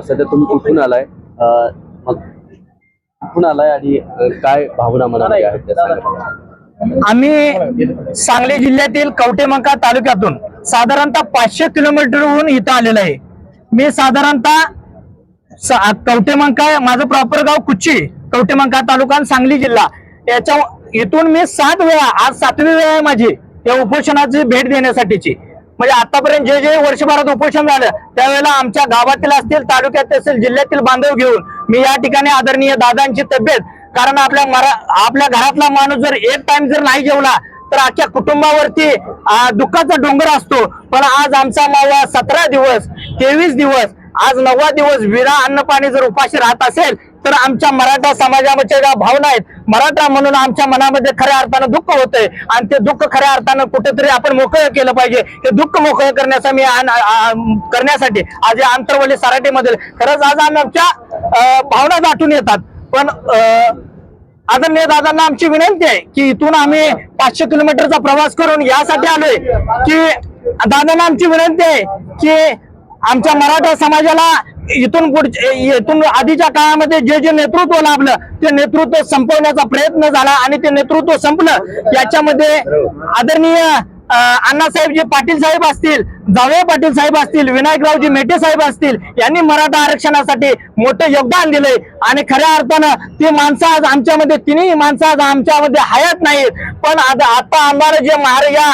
सध्या तुम्ही कुठून आलाय? मग कुठून आलाय आणि काय भावना मनामध्ये आहेत आम्ही सांगली जिल्ह्यातील कवटेमंका तालुक्यातून साधारणतः पाचशे किलोमीटरहून इथं आलेलो आहे. मी साधारणतः स- कवटेमंका माझं प्रॉपर गाव कुच्ची कवटेमंका तालुका आणि सांगली जिल्हा. याच्या इथून मी सात वेळा आज सातवी वेळा आहे माझी या उपोषणाची भेट देण्यासाठीची. म्हणजे आतापर्यंत जे जे वर्षभरात उपोषण झालं त्यावेळेला आमच्या गावातील असतील तालुक्यात असेल जिल्ह्यातील बांधव घेऊन मी या ठिकाणी आदरणीय दादांची तब्येत. कारण आपल्या मरा आपल्या घरातला माणूस जर एक टाइम जर नाही जेवला तर अख्ख्या कुटुंबावरती दुःखाचा डोंगर असतो. पण आज आमचा मावा सतरा दिवस तेवीस दिवस आज नववा दिवस विना अन्न पाणी जर उपाशी राहत असेल तर आमच्या मराठा समाजामध्ये ज्या भावना आहेत मराठा म्हणून आमच्या मनामध्ये खऱ्या अर्थानं दुःख होतंय. आणि ते दुःख खऱ्या अर्थानं कुठेतरी आपण मोकळं केलं पाहिजे. हे दुःख मोकळं करण्याचा मी करण्यासाठी आज या आंतरवली सराटीमध्ये खरंच आज आमच्या अं, भावना दाटून येतात. पण अं, आदरणीय दादांना आमची विनंती आहे की इथून आम्ही पाचशे किलोमीटरचा प्रवास करून यासाठी आलोय. की दादांना आमची विनंती आहे की आमच्या मराठा समाजाला इथून पुढच्या इथून आधीच्या काळामध्ये जे जे नेतृत्व लाभलं ते नेतृत्व संपवण्याचा प्रयत्न झाला आणि ते नेतृत्व संपलं. याच्यामध्ये आदरणीय अण्णासाहेबजी पाटील साहेब असतील जावळे पाटील साहेब असतील विनायकरावजी मेटे साहेब असतील यांनी मराठा आरक्षणासाठी मोठं योगदान दिलंय. आणि खऱ्या अर्थानं ती माणसं आज आमच्यामध्ये तिन्ही माणसं आज आमच्यामध्ये हयात नाहीत. पण आता आम्हाला जे महार या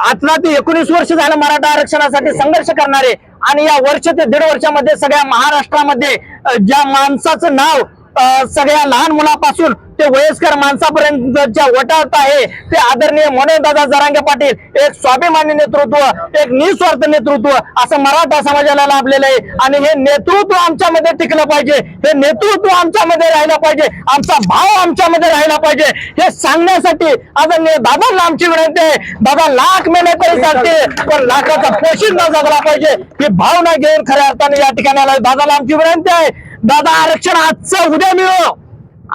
आतला ते एकोणीस वर्ष झालं मराठा आरक्षणासाठी संघर्ष करणारे आणि या वर्ष ते दीड वर्षामध्ये सगळ्या महाराष्ट्रामध्ये ज्या माणसाचं नाव सगळ्या लहान मुलापासून ते वयस्कर माणसापर्यंतच्या वटात आहे ते आदरणीय मनोदादा जरांगे पाटील एक स्वाभिमानी नेतृत्व एक निस्वार्थ नेतृत्व असं मराठा समाजाला लाभलेलं आहे. आणि हे नेतृत्व आमच्यामध्ये टिकलं पाहिजे. हे नेतृत्व आमच्यामध्ये राहिलं पाहिजे. आमचा भाव आमच्यामध्ये राहिला पाहिजे. हे सांगण्यासाठी आदरणीय दादांना आमची विनंती आहे. दादा लाख मेहनत तरी चालते पण लाखाचा पोशिंदा जगला पाहिजे. ही भावना घेऊन खऱ्या अर्थाने या ठिकाणाला दादाला आमची विनंती आहे. दादा आरक्षण आजचं उद्या मिळो.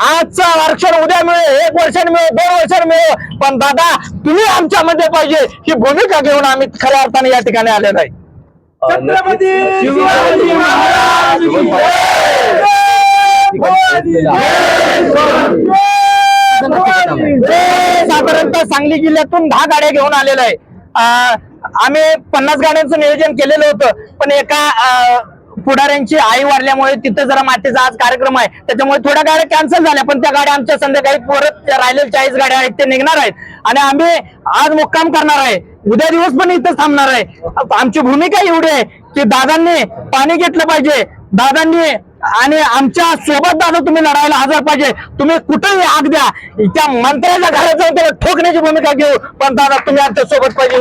आजचं आरक्षण उद्या मिळो. एक वर्षाने मिळो दोन वर्षाने मिळो. पण दादा तुम्ही आमच्यामध्ये पाहिजे ही भूमिका घेऊन आम्ही खऱ्या अर्थाने या ठिकाणी आलेलो आहे छत्रपती शिवाजी महाराज साधारणतः सांगली जिल्ह्यातून दहा गाड्या घेऊन आलेलं आहे. आम्ही पन्नास गाड्यांचं नियोजन केलेलं होतं. पण एका पुढाऱ्यांची आई वारल्यामुळे तिथं जरा मातीचा आज कार्यक्रम आहे. त्याच्यामुळे थोड्या गाड्या कॅन्सल झाल्या पण त्या गाड्या आमच्या संध्याकाळी परत राहिलेल्या चाळीस गाड्या आहेत ते निघणार आहेत. आणि आम्ही आज मुक्काम करणार आहे. उद्या दिवस पण इथं थांबणार आहे. आमची भूमिका एवढी आहे की दादांनी पाणी घेतलं पाहिजे. दादांनी आणि आमच्यासोबत दादा तुम्ही लढायला हजर पाहिजे. तुम्ही कुठेही आग द्या. त्या मंत्र्याच्या घरात जाऊन त्याला ठोकण्याची भूमिका घेऊ. पण दादा तुम्ही आमच्यासोबत पाहिजे.